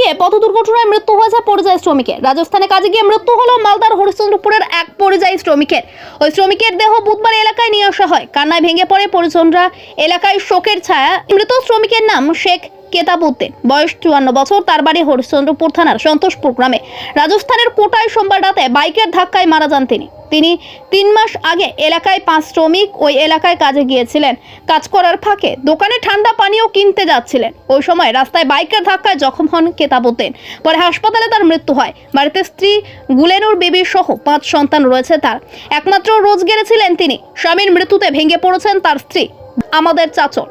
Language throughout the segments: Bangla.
গিয়ে পথ দুর্ঘটনায় মৃত্যু হয়েছে পরিযায়ী শ্রমিকের। রাজস্থানে কাজে গিয়ে মৃত্যু হলো মালদার হরিশ্চন্দ্রপুরের এক পরিযায়ী শ্রমিকের। ওই শ্রমিকের দেহ বুধবার এলাকায় নিয়ে আসা হয়। কান্নায় ভেঙে পড়ে পরিজনরা এলাকায় শোকের ছায়া। মৃত শ্রমিকের নাম শেখ কেতাবুদ্দিন বয়স চুয়ান্ন বছর, তার বাড়ি হরিশ্চন্দ্রপুর থানার সন্তোষপুর গ্রামে। রাজস্থানের কোটায় সোমবার রাতে বাইকের ধাক্কায় মারা যান তিনি। তিনি তিন মাস আগে এলাকায় পাঁচ শ্রমিক ওই এলাকায় কাজে গিয়েছিলেন। কাজ করার ফাঁকে দোকানে ঠান্ডা পানীয় কিনতে যাচ্ছিলেন। ওই সময় রাস্তায় বাইকের ধাক্কায় জখম হন কেতাবুদ্দিন। পরে হাসপাতালে তার মৃত্যু হয়। বাড়িতে স্ত্রী গুলেনুর বেবি সহ পাঁচ সন্তান রয়েছে তার। একমাত্র রোজগেরে ছিলেন তিনি। স্বামীর মৃত্যুতে ভেঙে পড়েছেন তার স্ত্রী, আমাদের চাচর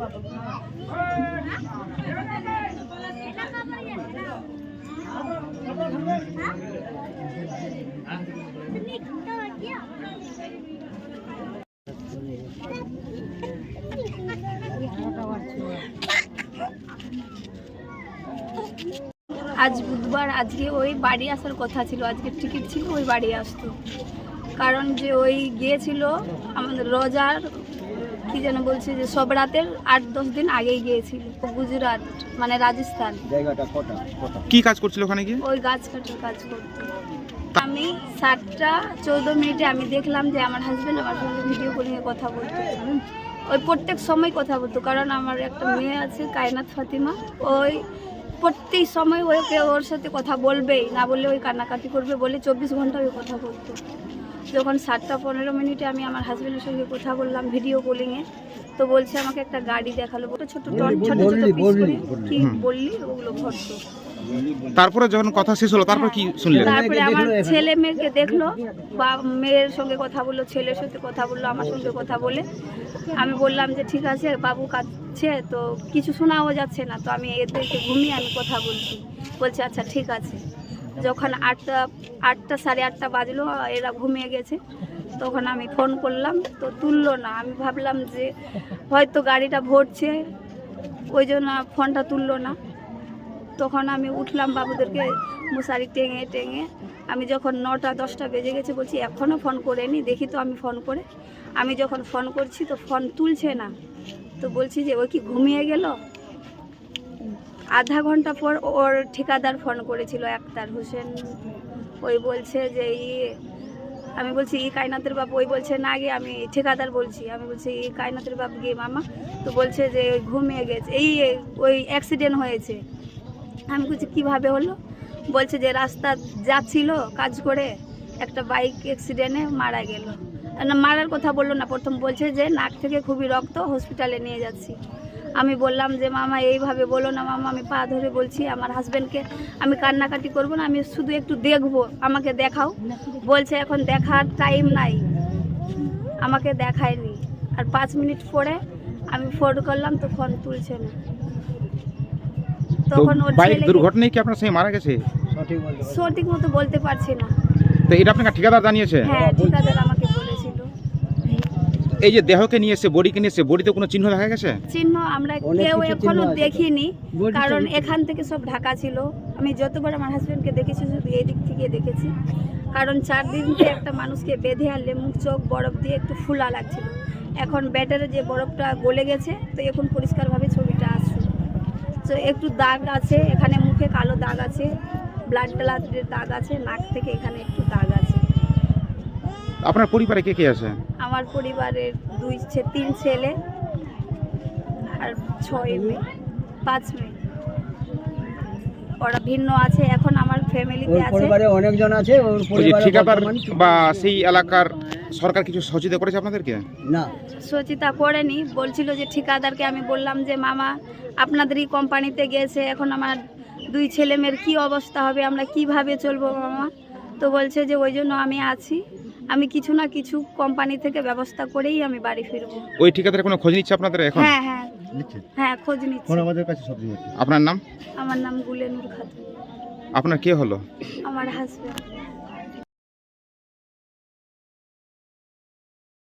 আজ বুধবার, আজকে ওই বাড়ি আসার কথা ছিল, আজকে টিকিট ছিল, ওই বাড়ি আসতো। কারণ যে ওই গিয়েছিল আমাদের রোজার কি যেন বলছে যে সব রাতের আট দশ দিন আগেই গিয়েছিল। গুজরাট মানে রাজস্থান। জায়গাটা কটা? কটা? কি কাজ করছিল ওখানে গিয়ে? ওই গাছ কাটার কাজ করতো। আমি সাতটা চৌদ্দ মিনিটে আমি দেখলাম যে আমার হাজবেন্ড আমার সঙ্গে ভিডিও কলিংয়ে কথা বলতো ওই প্রত্যেক সময় কথা বলতো কারণ আমার একটা মেয়ে আছে কায়নাত ফাতিমা। ওই প্রত্যেক সময় ওকে ওর সাথে কথা বলবেই না বললে ওই কান্নাকাটি করবে বলে চব্বিশ ঘণ্টা ওই কথা বলতো। যখন সাতটা পনেরো মিনিটে আমি আমার হাজব্যান্ডের সঙ্গে কথা বললাম ভিডিও কলিংয়ে তো বলছে আমাকে একটা গাড়ি দেখাল ছোট ছোট টন ছোট ছোট বললি, পিস করে। কি বললি? ওগুলো ঘটতো তারপরে যখন কথা শেষ হলো তারপর কি শুনলেন? তারপরে আমার ছেলে মেয়েকে দেখল বা মেয়ের সঙ্গে কথা বলল ছেলের সাথে কথা বলল আমার সঙ্গে কথা বলে। আমি বললাম যে ঠিক আছে বাবু কাঁদছে তো কিছু শোনাও যাচ্ছে না তো আমি এদেরকে ঘুমিয়ে আমি কথা বলছি। বলছে আচ্ছা ঠিক আছে। যখন আটটা আটটা সাড়ে আটটা বাজলো, এরা ঘুমিয়ে গেছে। তখন আমি ফোন করলাম, তো তুললো না। আমি ভাবলাম যে হয়তো গাড়িটা ভরছে, ওই জন্য ফোনটা তুললো না। তখন আমি উঠলাম বাবুদেরকে মশারি টেঙে টেঙে। আমি যখন নটা দশটা বেজে গেছে বলছি এখনও ফোন করেনি, দেখি তো আমি ফোন করে। আমি যখন ফোন করছি তো ফোন তুলছে না। তো বলছি যে, ও কি ঘুমিয়ে গেল? আধা ঘণ্টা পর ওর ঠিকাদার ফোন করেছিল, একতার হোসেন ওই বলছে যে ই, আমি বলছি, ই কায়নাতের বাপ। ওই বলছে, না গিয়ে আমি ঠিকাদার বলছি। আমি বলছি, ই কায়নাতের বাপ গিয়ে মামা? তো বলছে যে ওই ঘুমিয়ে গেছে। এই ওই অ্যাক্সিডেন্ট হয়েছে। আমি বলছি, কীভাবে হলো? বলছে যে, রাস্তা যাচ্ছিল কাজ করে, একটা বাইক অ্যাক্সিডেন্টে মারা গেল। না, মারার কথা বলল না। প্রথম বলছে যে, নাক থেকে খুবই রক্ত হসপিটালে নিয়ে যাচ্ছি। আমি বললাম যে মামা এইভাবে বলো না মামা আমি পা ধরে বলছি আমার হাজব্যান্ডকে আমি কান্নাকাটি করব না আমি শুধু একটু দেখব আমাকে দেখাও। বলছে এখন দেখার টাইম নাই। আমাকে দেখায়নি। আর পাঁচ মিনিট পরে আমি ফোন করলাম তো ফোন তুলছে না। তখন ওর বাইক দুর্ঘটনায় কি আপনার সঙ্গে মারা গেছে? সঠিক মতো বলতে পারছি না। তো এটা আপনাকে ঠিকাদার জানিয়েছে? হ্যাঁ ঠিকাদার আমাকে এই যে দেহকে নিয়ে এসে বডিকে নিয়ে এসে বডিতে কোনো চিহ্ন দেখা গেছে? চিহ্ন আমরা কেউ এখনও দেখিনি কারণ এখান থেকে সব ঢাকা ছিল। আমি যতবার আমার হাজবেন্ডকে দেখেছি শুধু এই দিক থেকে দেখেছি। কারণ চার দিন থেকে একটা মানুষকে বেঁধে আনলে মুখ চোখ বরফ দিয়ে একটু ফুলা লাগছিল। এখন ব্যাটারে যে বরফটা গলে গেছে তো এখন পরিষ্কারভাবে ছবিটা আসছে তো একটু দাগ আছে এখানে মুখে কালো দাগ আছে ব্লাড ব্লাডের দাগ আছে নাক থেকে এখানে একটু দাগ আছে। আপনার পরিবারে কে কে আছে? আমার পরিবারের দুই ছে- তিন ছেলে আর ছয় মেয়ে পাঁচ মেয়ে। ওরা ভিন্ন আছে এখন আমার ফ্যামিলিতে ওর আছে। পরিবারে অনেকজন আছে ওর ওই যে পরিবারে ঠিকাদার বর্তমান বা সেই এলাকার সরকার কিছু সহযোগিতা করেছে আপনাদেরকে? না। সচিতা করেনি বলছিল যে ঠিকাদারকে আমি বললাম যে মামা আপনাদেরই কোম্পানিতে গেছে এখন আমার দুই ছেলে মেয়ের কী অবস্থা হবে আমরা কীভাবে চলবো মামা? তো বলছে যে ওই জন্য আমি আছি। আমি কিছু না কিছু কোম্পানি থেকে ব্যবস্থা করেই আমি বাড়ি ফিরবো। ওই ঠিকাদারের কোনো খোঁজ নিচ্ছে আপনাদের এখন? হ্যাঁ হ্যাঁ। হ্যাঁ খোঁজ নিচ্ছি। আমাদের কাছে সব আপনার নাম? আমার নাম গুলেনুর খাতুন। আপনার কে হলো? আমার হাজব্যান্ড